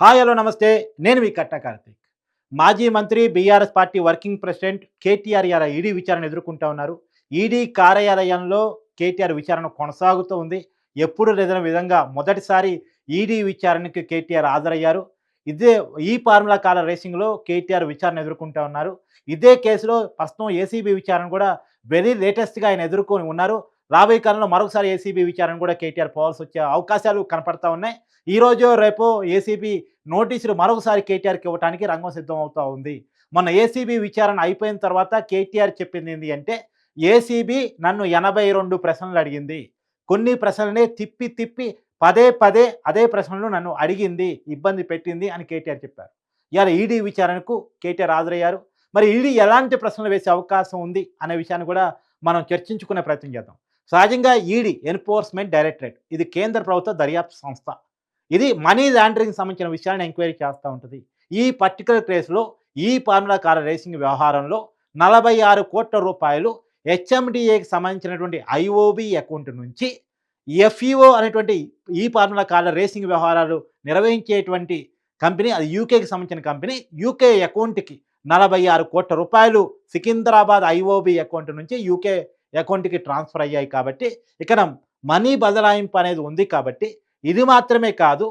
Hi hello నమస్తే. నేను మీ కట్ట కార్తీక్. మాజీ మంత్రి BRS party working president KTR యాల ఈడీ విచారణ ఎదుర్కొంటా ఉన్నారు. ఈడీ కార్యాలయంలో కేటీఆర్ విచారణ కొనసాగుతూ ఉంది. ఎప్పుడు లేదని విధంగా మొదటిసారి ఈడీ విచారణకి కేటీఆర్ హాజరయ్యారు. ఇదే ఈ ఫార్ములా కాల రేసింగ్లో కేటీఆర్ విచారణ ఎదుర్కొంటా ఉన్నారు. ఇదే కేసులో ప్రస్తుతం ఏసీబీ విచారణ కూడా వెరీ లేటెస్ట్గా ఆయన ఎదుర్కొని ఉన్నారు. రాబోయే కాలంలో మరొకసారి ఏసీబీ విచారణ కూడా కేటీఆర్ పోవాల్సి వచ్చే అవకాశాలు కనపడతా ఉన్నాయి. ఈ రోజు రేపు ఏసీబీ నోటీసులు మరొకసారి కేటీఆర్కి ఇవ్వడానికి రంగం సిద్ధం అవుతా ఉంది. మొన్న ఏసీబీ విచారణ అయిపోయిన తర్వాత కేటీఆర్ చెప్పింది ఏంటి అంటే ఏసీబీ నన్ను ఎనభై రెండు ప్రశ్నలు అడిగింది. కొన్ని ప్రశ్నలనే తిప్పి తిప్పి పదే పదే అదే ప్రశ్నలు నన్ను అడిగింది ఇబ్బంది పెట్టింది అని కేటీఆర్ చెప్పారు. ఇవాళ ఈడీ విచారణకు కేటీఆర్ హాజరయ్యారు. మరి ఈడీ ఎలాంటి ప్రశ్నలు వేసే అవకాశం ఉంది అనే విషయాన్ని కూడా మనం చర్చించుకునే ప్రయత్నం చేద్దాం. సహజంగా ఈడీ ఎన్ఫోర్స్మెంట్ డైరెక్టరేట్. ఇది కేంద్ర ప్రభుత్వ దర్యాప్తు సంస్థ. ఇది మనీ లాండరింగ్ సంబంధించిన విషయాన్ని ఎంక్వైరీ చేస్తూ ఉంటుంది. ఈ పర్టికులర్ కేసులో ఈ ఫార్ములా కార్ రేసింగ్ వ్యవహారంలో నలభై ఆరు కోట్ల రూపాయలు హెచ్ఎండిఏకి సంబంధించినటువంటి ఐఓబి అకౌంట్ నుంచి ఎఫ్ఈఓ అనేటువంటి ఈ ఫార్ములా కార్ల రేసింగ్ వ్యవహారాలు నిర్వహించేటువంటి కంపెనీ అది యూకేకి సంబంధించిన కంపెనీ యూకే అకౌంట్కి నలభై ఆరు కోట్ల రూపాయలు సికింద్రాబాద్ ఐఓబి అకౌంట్ నుంచి యూకే అకౌంట్కి ట్రాన్స్ఫర్ అయ్యాయి కాబట్టి ఇక్కడ మనీ బదలాయింపు అనేది ఉంది కాబట్టి ఇది మాత్రమే కాదు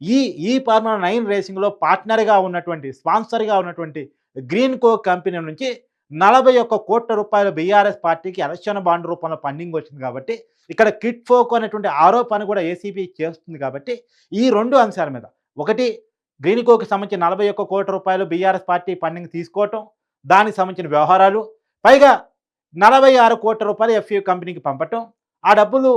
ఈ ఈ ఫార్ములా నైన్ రేసింగ్లో పార్ట్నర్గా ఉన్నటువంటి స్పాన్సర్గా ఉన్నటువంటి గ్రీన్ కో కంపెనీ నుంచి నలభై ఒక్క కోట్ల రూపాయల బీఆర్ఎస్ పార్టీకి ఎలక్షన్ బాండ్ రూపంలో ఫండింగ్ వచ్చింది కాబట్టి ఇక్కడ కిట్ ఫోక్ అనేటువంటి ఆరోపణ కూడా ఏసీబీ చేస్తుంది కాబట్టి ఈ రెండు అంశాల మీద. ఒకటి గ్రీన్ కోకి సంబంధించి నలభై ఒక్క కోట్ల రూపాయలు బీఆర్ఎస్ పార్టీ ఫండింగ్ తీసుకోవటం దానికి సంబంధించిన వ్యవహారాలు పైగా నలభై ఆరు కోట్ల రూపాయలు ఎఫ్యూ కంపెనీకి పంపటం. ఆ డబ్బులు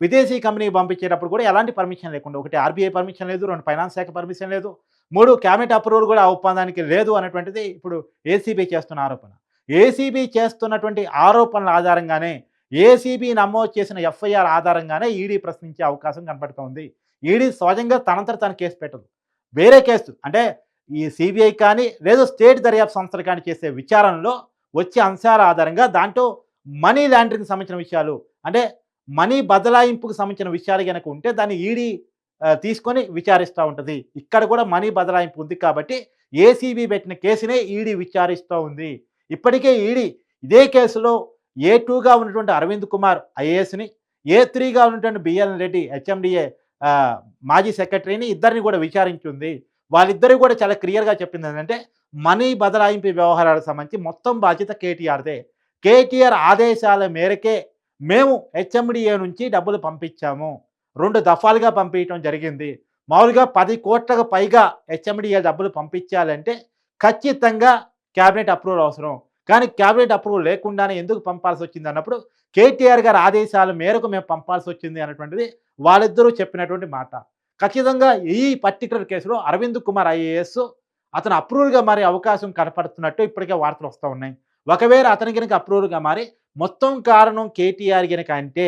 విదేశీ కంపెనీకి పంపించేటప్పుడు కూడా ఎలాంటి పర్మిషన్ లేకుండా ఒకటి ఆర్బీఐ పర్మిషన్ లేదు రెండు ఫైనాన్స్ శాఖ పర్మిషన్ లేదు మూడు క్యాబినెట్ అప్రూవల్ కూడా ఆ ఒప్పందానికి లేదు అనేటువంటిది ఇప్పుడు ఏసీబీ చేస్తున్న ఆరోపణ. ఏసీబీ చేస్తున్నటువంటి ఆరోపణల ఆధారంగానే ఏసీబీ నమోదు చేసిన ఎఫ్ఐఆర్ ఆధారంగానే ఈడీ ప్రశ్నించే అవకాశం కనపడుతోంది ఈడీ సహజంగా తనంతట తన కేసు పెట్టదు. వేరే కేసు అంటే ఈ సిబిఐ కానీ లేదు స్టేట్ దర్యాప్తు సంస్థలు కానీ చేసే విచారణలో వచ్చే అంశాల ఆధారంగా దాంట్లో మనీ లాండరింగ్ సంబంధించిన విషయాలు అంటే మనీ బదలాయింపుకు సంబంధించిన విషయాలు కనుక ఉంటే దాన్ని ఈడీ తీసుకొని విచారిస్తూ ఉంటుంది. ఇక్కడ కూడా మనీ బదలాయింపు ఉంది కాబట్టి ఏసీబీ పెట్టిన కేసునే ఈడీ విచారిస్తూ ఉంది. ఇప్పటికే ఈడీ ఇదే కేసులో ఏ టూగా ఉన్నటువంటి అరవింద్ కుమార్ ఐఏఎస్ని ఏ త్రీగా ఉన్నటువంటి బిఎల్ రెడ్డి హెచ్ఎండిఏ మాజీ సెక్రటరీని ఇద్దరిని కూడా విచారించింది. వాళ్ళిద్దరూ కూడా చాలా క్లియర్గా చెప్పింది ఏంటంటే మనీ బదలాయింపు వ్యవహారాలకు సంబంధించి మొత్తం బాధ్యత కేటీఆర్దే. కేటీఆర్ ఆదేశాల మేరకే మేము హెచ్ఎండిఏ నుంచి డబ్బులు పంపించాము. రెండు దఫాలుగా పంపించడం జరిగింది. మామూలుగా పది కోట్లకు పైగా హెచ్ఎండిఏ డబ్బులు పంపించాలంటే ఖచ్చితంగా క్యాబినెట్ అప్రూవల్ అవసరం. కానీ క్యాబినెట్ అప్రూవల్ లేకుండానే ఎందుకు పంపాల్సి వచ్చింది అన్నప్పుడు కేటీఆర్ గారి ఆదేశాల మేరకు మేము పంపాల్సి వచ్చింది అన్నటువంటిది వాళ్ళిద్దరూ చెప్పినటువంటి మాట. ఖచ్చితంగా ఈ పర్టికులర్ కేసులో అరవింద్ కుమార్ ఐఏఎస్ అతను అప్రూవల్గా మారే అవకాశం కనపడుతున్నట్టు ఇప్పటికే వార్తలు వస్తూ ఉన్నాయి. ఒకవేళ అతని కనుక అప్రూవల్గా మారి మొత్తం కారణం కేటీఆర్ కనుక అంటే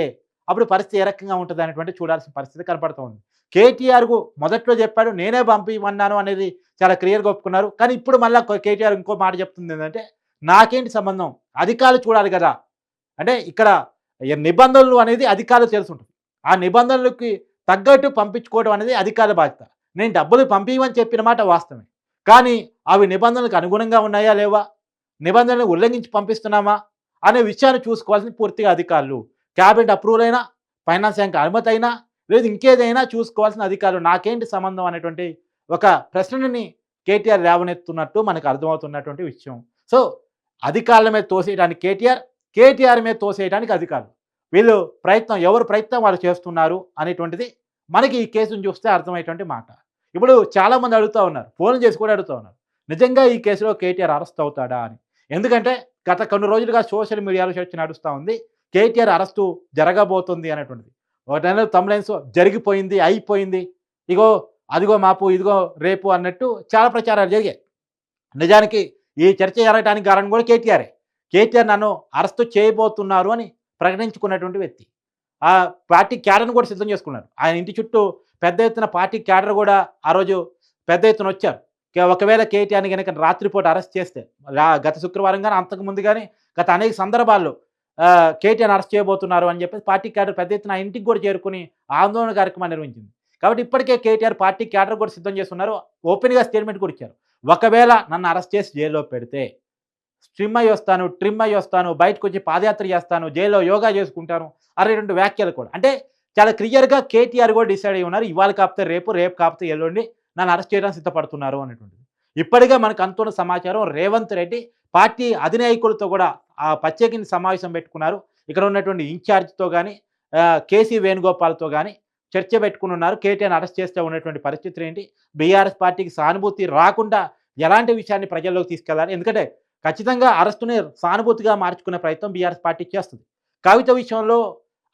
అప్పుడు పరిస్థితి ఏ రకంగా ఉంటుంది అనేటువంటి చూడాల్సిన పరిస్థితి కనపడుతోంది కేటీఆర్కు మొదట్లో చెప్పాడు నేనే పంపిమన్నాను అనేది చాలా క్లియర్గా ఒప్పుకున్నారు. కానీ ఇప్పుడు మళ్ళీ కేటీఆర్ ఇంకో మాట చెప్తుంది ఏంటంటే నాకేంటి సంబంధం? అధికారులు చూడాలి కదా! అంటే ఇక్కడ నిబంధనలు అనేది అధికారులు తెలుసుంటుంది. ఆ నిబంధనలకి తగ్గట్టు పంపించుకోవడం అనేది అధికారుల బాధ్యత. నేను డబ్బులు పంపించమని చెప్పిన మాట వాస్తవమే. కానీ అవి నిబంధనలకు అనుగుణంగా ఉన్నాయా లేవా? నిబంధనలు ఉల్లంఘించి పంపిస్తున్నామా? అనే విషయాన్ని చూసుకోవాల్సిన పూర్తిగా అధికారులు. క్యాబినెట్ అప్రూవల్ అయినా ఫైనాన్స్ శాఖ అనుమతి అయినా లేదు ఇంకేదైనా చూసుకోవాల్సిన అధికారులు. నాకేంటి సంబంధం అనేటువంటి ఒక ప్రశ్నని కేటీఆర్ లేవనెత్తున్నట్టు మనకు అర్థమవుతున్నటువంటి విషయం. సో అధికారుల మీద తోసేయడానికి కేటీఆర్ కేటీఆర్ మీద తోసేయడానికి అధికారులు. వీళ్ళు ప్రయత్నం ఎవరు ప్రయత్నం వాళ్ళు చేస్తున్నారు అనేటువంటిది మనకి ఈ కేసును చూస్తే అర్థమయ్యేటువంటి మాట. ఇప్పుడు చాలామంది అడుగుతూ ఉన్నారు ఫోన్ చేసి కూడా అడుగుతూ ఉన్నారు నిజంగా ఈ కేసులో కేటీఆర్ అరెస్ట్ అవుతాడా? అని. ఎందుకంటే గత కొన్ని రోజులుగా సోషల్ మీడియాలో చర్చ నడుస్తూ ఉంది కేటీఆర్ అరెస్టు జరగబోతుంది అనేటువంటిది. ఒకటైనా తమ్లైన్స్ జరిగిపోయింది అయిపోయింది. ఇగో అదిగో మాపు ఇదిగో రేపు అన్నట్టు చాలా ప్రచారాలు జరిగాయి. నిజానికి ఈ చర్చ జరగడానికి కారణం కూడా కేటీఆరే. కేటీఆర్ నన్ను అరెస్టు చేయబోతున్నారు అని ప్రకటించుకున్నటువంటి వ్యక్తి. ఆ పార్టీ క్యాడర్ను కూడా సిద్ధం చేసుకున్నారు. ఆయన ఇంటి చుట్టూ పెద్ద ఎత్తున పార్టీ క్యాడర్ కూడా ఆ రోజు పెద్ద ఎత్తున వచ్చారు. ఒకవేళ కేటీఆర్ని కనుక రాత్రిపూట అరెస్ట్ చేస్తే గత శుక్రవారం కానీ అంతకు ముందు కానీ గత అనేక సందర్భాల్లో కేటీఆర్ అరెస్ట్ చేయబోతున్నారు అని చెప్పేసి పార్టీ క్యాడర్ పెద్ద ఎత్తున ఆ ఇంటికి కూడా చేరుకుని ఆందోళన కార్యక్రమాన్ని నిర్వహించింది. కాబట్టి ఇప్పటికే కేటీఆర్ పార్టీ క్యాడర్ కూడా సిద్ధం చేస్తున్నారు ఓపెన్గా స్టేట్మెంట్ కూడా ఇచ్చారు. ఒకవేళ నన్ను అరెస్ట్ చేసి జైల్లో పెడితే స్ట్రిమ్ అయ్యి వస్తాను ట్రిమ్ అయ్యి వస్తాను బయటకు వచ్చి పాదయాత్ర చేస్తాను జైల్లో యోగా చేసుకుంటాను అనేటువంటి వ్యాఖ్యలు కూడా. అంటే చాలా క్లియర్గా కేటీఆర్ కూడా డిసైడ్ అయ్యి ఉన్నారు ఇవాళ కాపితే రేపు రేపు కాపితే ఎల్లుండి నన్ను అరెస్ట్ చేయడానికి సిద్ధపడుతున్నారు అనేటువంటిది. ఇప్పటికే మనకు అంతున్న సమాచారం రేవంత్ రెడ్డి పార్టీ అధినాయకులతో కూడా ఆ ప్రత్యేకించి సమావేశం పెట్టుకున్నారు. ఇక్కడ ఉన్నటువంటి ఇన్ఛార్జ్తో కానీ కేసీ వేణుగోపాల్తో కానీ చర్చ పెట్టుకుని ఉన్నారు. కేటీఆర్ అరెస్ట్ చేస్తే ఉన్నటువంటి పరిస్థితులు ఏంటి? బీఆర్ఎస్ పార్టీకి సానుభూతి రాకుండా ఎలాంటి విషయాన్ని ప్రజల్లోకి తీసుకెళ్ళాలి? ఎందుకంటే ఖచ్చితంగా అరెస్టుని సానుభూతిగా మార్చుకునే ప్రయత్నం బీఆర్ఎస్ పార్టీ చేస్తుంది. కవిత విషయంలో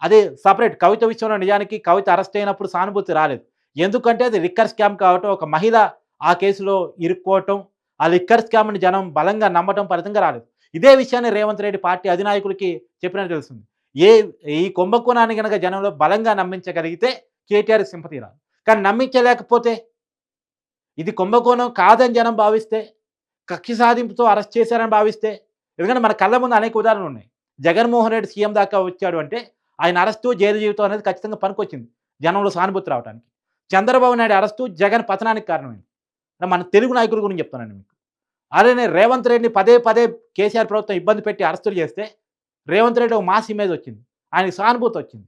అదే సపరేట్ కవిత విషయంలో నిజానికి కవిత అరెస్ట్ అయినప్పుడు సానుభూతి రాలేదు. ఎందుకంటే అది లిక్కర్ స్కామ్ కావటం ఒక మహిళ ఆ కేసులో ఇరుక్కోవటం ఆ లిక్కర్ స్కామ్ని జనం బలంగా నమ్మటం ఫలితంగా రాలేదు. ఇదే విషయాన్ని రేవంత్ రెడ్డి పార్టీ అధినాయకులకి చెప్పినట్టు తెలుస్తుంది. ఏ ఈ కుంభకోణాన్ని కనుక జనంలో బలంగా నమ్మించగలిగితే కేటీఆర్ సింపతి రాదు. కానీ నమ్మించలేకపోతే ఇది కుంభకోణం కాదని జనం భావిస్తే కక్ష సాధింపుతో అరెస్ట్ చేశారని భావిస్తే ఎందుకంటే మన కళ్ళ ముందు అనేక ఉదాహరణలు ఉన్నాయి. జగన్మోహన్ రెడ్డి సీఎం దాకా వచ్చాడు అంటే ఆయన అరెస్టు జైలు జీవితం అనేది ఖచ్చితంగా పనికొచ్చింది జనంలో సానుభూతి రావడానికి చంద్రబాబు నాయుడు అరెస్టు జగన్ పతనానికి కారణమైంది. మన తెలుగు నాయకుల గురించి చెప్తున్నాను మీకు. అలానే రేవంత్ రెడ్డిని పదే పదే కేసీఆర్ ప్రభుత్వం ఇబ్బంది పెట్టి అరెస్టులు చేస్తే రేవంత్ రెడ్డి ఒక మాస్ ఇమేజ్ వచ్చింది. ఆయనకి సానుభూతి వచ్చింది.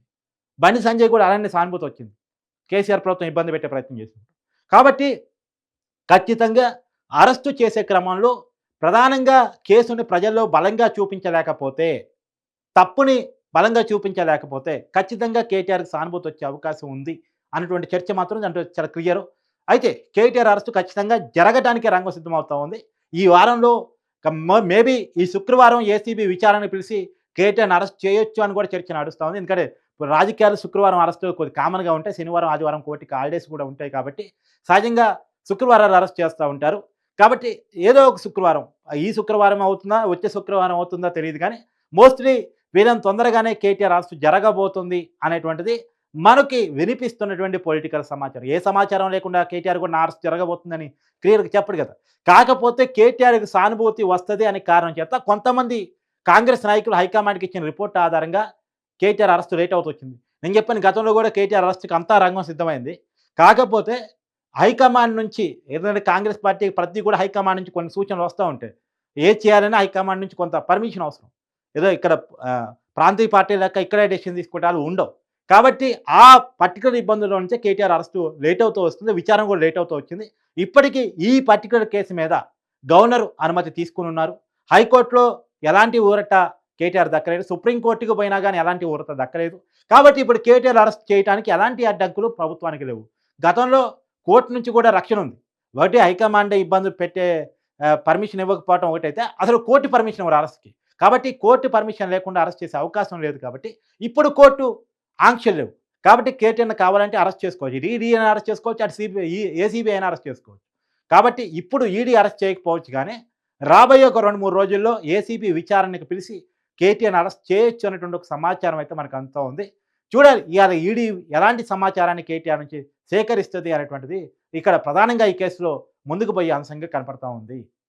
బండి సంజయ్ కూడా అలానే సానుభూతి వచ్చింది. కేసీఆర్ ప్రభుత్వం ఇబ్బంది పెట్టే ప్రయత్నం చేసింది. కాబట్టి ఖచ్చితంగా అరెస్టు చేసే క్రమంలో ప్రధానంగా కేసుని ప్రజల్లో బలంగా చూపించలేకపోతే తప్పుని బలంగా చూపించలేకపోతే ఖచ్చితంగా కేటీఆర్కి సానుభూతి వచ్చే అవకాశం ఉంది అన్నటువంటి చర్చ మాత్రం దాంట్లో చాలా క్లియర్. అయితే కేటీఆర్ అరెస్టు ఖచ్చితంగా జరగడానికి రంగం సిద్ధమవుతా ఉంది. ఈ వారంలో మేబీ ఈ శుక్రవారం ఏసీబీ విచారణ పిలిచి కేటీఆర్ అరెస్ట్ చేయొచ్చు అని కూడా చర్చ నడుస్తూ ఉంది. ఎందుకంటే రాజకీయాలు శుక్రవారం అరెస్టు కొద్ది కామన్గా ఉంటాయి. శనివారం ఆదివారం కోర్టుకి హాలిడేస్ కూడా ఉంటాయి కాబట్టి సహజంగా శుక్రవారాలు అరెస్ట్ చేస్తూ ఉంటారు. కాబట్టి ఏదో ఒక శుక్రవారం. ఈ శుక్రవారం అవుతుందా? వచ్చే శుక్రవారం అవుతుందా తెలియదు కానీ మోస్ట్లీ వీళ్ళని తొందరగానే కేటీఆర్ అరెస్ట్ జరగబోతుంది అనేటువంటిది మనకి వినిపిస్తున్నటువంటి పొలిటికల్ సమాచారం. ఏ సమాచారం లేకుండా కేటీఆర్ కూడా అరెస్ట్ జరగబోతుందని క్లియర్గా చెప్పడు కదా. కాకపోతే కేటీఆర్కి సానుభూతి వస్తుంది అనే కారణం చేత కొంతమంది కాంగ్రెస్ నాయకులు హైకమాండ్కి ఇచ్చిన రిపోర్ట్ ఆధారంగా కేటీఆర్ అరెస్ట్ లేట్ అవుతూ వచ్చింది నేను చెప్పాను గతంలో కూడా కేటీఆర్ అరెస్ట్కి అంతా రంగం సిద్ధమైంది. కాకపోతే హైకమాండ్ నుంచి ఏదైనా కాంగ్రెస్ పార్టీకి ప్రతి కూడా హైకమాండ్ నుంచి కొన్ని సూచనలు వస్తూ ఉంటాయి. ఏ చేయాలని హైకమాండ్ నుంచి కొంత పర్మిషన్ అవసరం. ఏదో ఇక్కడ ప్రాంతీయ పార్టీ లెక్క ఇక్కడే డెసిషన్ తీసుకుంటారు ఉండవు. కాబట్టి ఆ పర్టికులర్ ఇబ్బందుల నుంచే కేటీఆర్ అరెస్టు లేట్ అవుతూ వస్తుంది విచారం కూడా లేట్ అవుతూ వచ్చింది. ఇప్పటికీ ఈ పర్టికులర్ కేసు మీద గవర్నర్ అనుమతి తీసుకుని ఉన్నారు. హైకోర్టులో ఎలాంటి ఊరట కేటీఆర్ దక్కలేదు. సుప్రీంకోర్టుకు పోయినా కానీ ఎలాంటి ఊరట దక్కలేదు. కాబట్టి ఇప్పుడు కేటీఆర్ అరెస్ట్ చేయడానికి ఎలాంటి అడ్డంకులు ప్రభుత్వానికి లేవు. గతంలో కోర్టు నుంచి కూడా రక్షణ ఉంది. ఒకటి హైకమాండ్ ఇబ్బందులు పెట్టే పర్మిషన్ ఇవ్వకపోవడం ఒకటైతే అసలు కోర్టు పర్మిషన్ ఇవ్వరు అరెస్ట్కి. కాబట్టి కోర్టు పర్మిషన్ లేకుండా అరెస్ట్ చేసే అవకాశం లేదు కాబట్టి ఇప్పుడు కోర్టు ఆంక్షలు లేవు. కాబట్టి కేటీఎన్ కావాలంటే అరెస్ట్ చేసుకోవచ్చు. ఈడీ అయినా అరెస్ట్ చేసుకోవచ్చు అటు సిబిఐ ఏసీబీ అయినా అరెస్ట్ చేసుకోవచ్చు. కాబట్టి ఇప్పుడు ఈడీ అరెస్ట్ చేయకపోవచ్చు కానీ రాబోయే ఒక రెండు మూడు రోజుల్లో ఏసీబీ విచారణకు పిలిచి కేటీఎన్ అరెస్ట్ చేయొచ్చు అనేటువంటి ఒక సమాచారం అయితే మనకు అంతా ఉంది. చూడాలి ఇవాళ ఈడీ ఎలాంటి సమాచారాన్ని కేటీఆర్ నుంచి సేకరిస్తుంది అనేటువంటిది ఇక్కడ ప్రధానంగా ఈ కేసులో ముందుకు పోయే అంశంగా కనపడతా ఉంది.